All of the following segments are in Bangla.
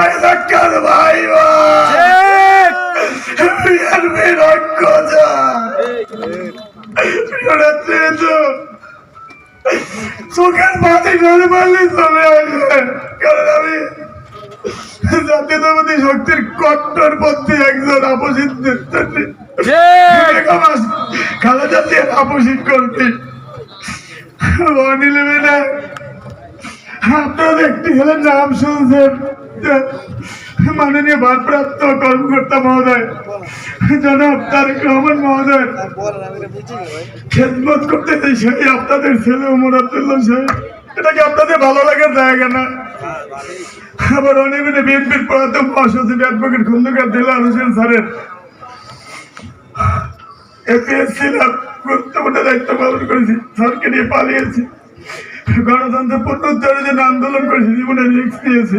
প্রিন্সিপাল শহীদ ভাই চোখের মাটি ধরে পারলে চলে আসবে। কারণ আমি জাতীয়তাবাদী শক্তির কট্টর পন্থী একজন আপসিত খালা জাতীয় কর্মী ওয়ান ইলেভেনে আপনারা দেখতে গেলেন নাম শুনছেন। মাননীয় ভারপ্রাপ্ত কর্মকর্তা মহোদয়, জনাব তারেক রহমান মহোদয়, খেদমত করতে চাই আপনাদের ছেলে উমর আব্দুল্লাহ সাহেব। এটা আপনাদের ভালো লাগার জায়গা না? আবার অনেক হোসেন স্যারের গুরুত্বপূর্ণ দায়িত্ব পালন করেছি নিয়ে পালিয়েছি। গণতন্ত্র পুনরুদ্ধারের জন্য আন্দোলন করেছি জীবনে রিস্ক নিয়েছি।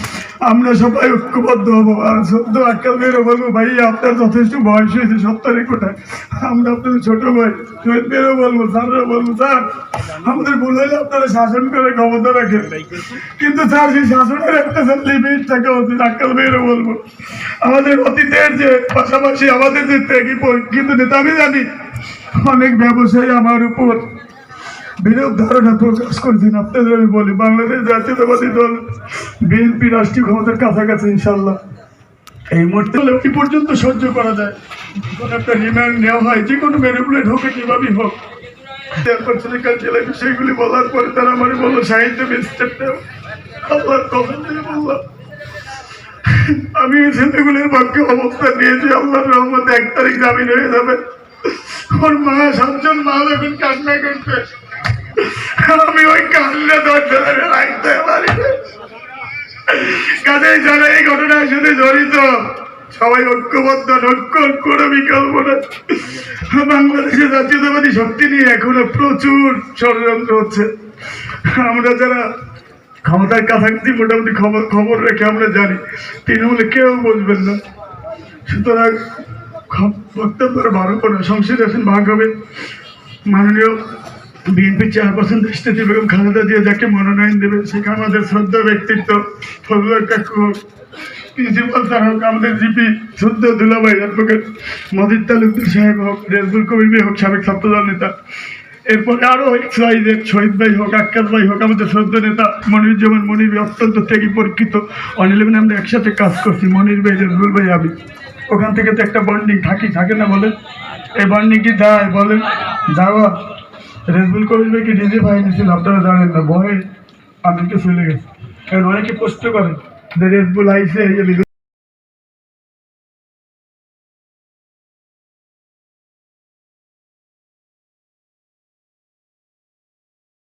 আমরা সবাই ঐক্যবদ্ধ হব। আর সত্য আক্কাল বেরো বলব, ভাই, আপনার যথেষ্ট বয়স হয়েছে সত্তরের কোটায় আমরা আপনাদের ছোট ভাই, শহীদ বেরো বলব স্যাররা বলব, স্যার, আমাদের ভুল হলে আপনারা শাসন করে ক্ষমতা রাখেন। কিন্তু স্যার, সেই শাসনের একটা স্যার লিমিট থাকা উচিত আক্কাল বেরো বলব। আমাদের অতীতের যে পাশাপাশি আমাদের যে ত্যাগী কিন্তু নেতা আমি জানি, অনেক ব্যবসায়ী আমার উপর বিরূপ ধারণা প্রকাশ করেছেন। আপনাদের আমি বলি, বাংলাদেশ জাতীয়তাবাদী দল, বিএনপি রাষ্ট্রীয় ক্ষমতার কাছাকাছি ইনশাল্লাহ এই মুহূর্তে কি পর্যন্ত সহ্য করা যায়? কোনো একটা রিমান্ড নেওয়া হয়, যে কোনো ম্যানিপুলেট হোক কীভাবেই হোক। ছেলেকার জেলায় বিষয়গুলি বলার পরে তারা আমার বলল, সাহিত্য স্টেপ আল্লাহর কখন দিয়ে বললাম। আমি ছেলেগুলির পক্ষে অবস্থান নিয়েছি, আল্লাহর রহমতে এক তারিখ জামিন হয়ে যাবে। ওর মা সাতজন মা এখন কান্না করছে কান্না ধরে রাখতে পারি কাজেই যারা এই ঘটনার সাথে জড়িত সবাই ঐক্যবদ্ধ ঐক্য করে বিকল্প না বাংলাদেশে জাতীয়তাবাদী শক্তি নিয়ে এখনও প্রচুর ষড়যন্ত্র হচ্ছে। আমরা যারা ক্ষমতার কাছাকাছি মোটামুটি খবর খবর রেখে আমরা জানি, তৃণমূলে কেউ বলবেন না। সুতরাং বক্তব্যের বারো না সংসদে এখন ভাগ হবে, মাননীয় বিএনপি চেয়ারপারসন দেশনেত্রী বেগম খালেদা দিয়ে যাকে মনোনয়ন দেবে সেখানে আমাদের শ্রদ্ধা ব্যক্তিত্ব, ফজলুল কাকু প্রিন্সিপাল স্যার হোক, আমাদের জিপি শুদ্ধ দুলাভাই, অ্যাডভোকেট মজিদ তালুকদার সাহেব হোক, রেজবুল কবির হোক, সাবেক ছাত্রদল নেতা। এরপরে আরও এক্সাইজের শহীদ ভাই হোক, আক্কাস ভাই হোক, আমাদের শ্রদ্ধা নেতা মনিরুজ্জামান মনির অত্যন্ত ত্যাগী, পরীক্ষিত। অনিলেভেন আমরা একসাথে কাজ করছি, মনির ভাই, রেজবুল ভাই আমি ওখান থেকে তো একটা বন্ডিং থাকি, থাকে না বলেন? এই বন্ডিং কি যায় বলেন? যাওয়া। রেজবুল কবির ভাই কি ডিজে ভাই নিয়েছিল আপনারা জানেন না, ভয়ে আমাকে চলে গেছে। কারণ অনেকে প্রশ্ন করেন যে রেজবুল আইসে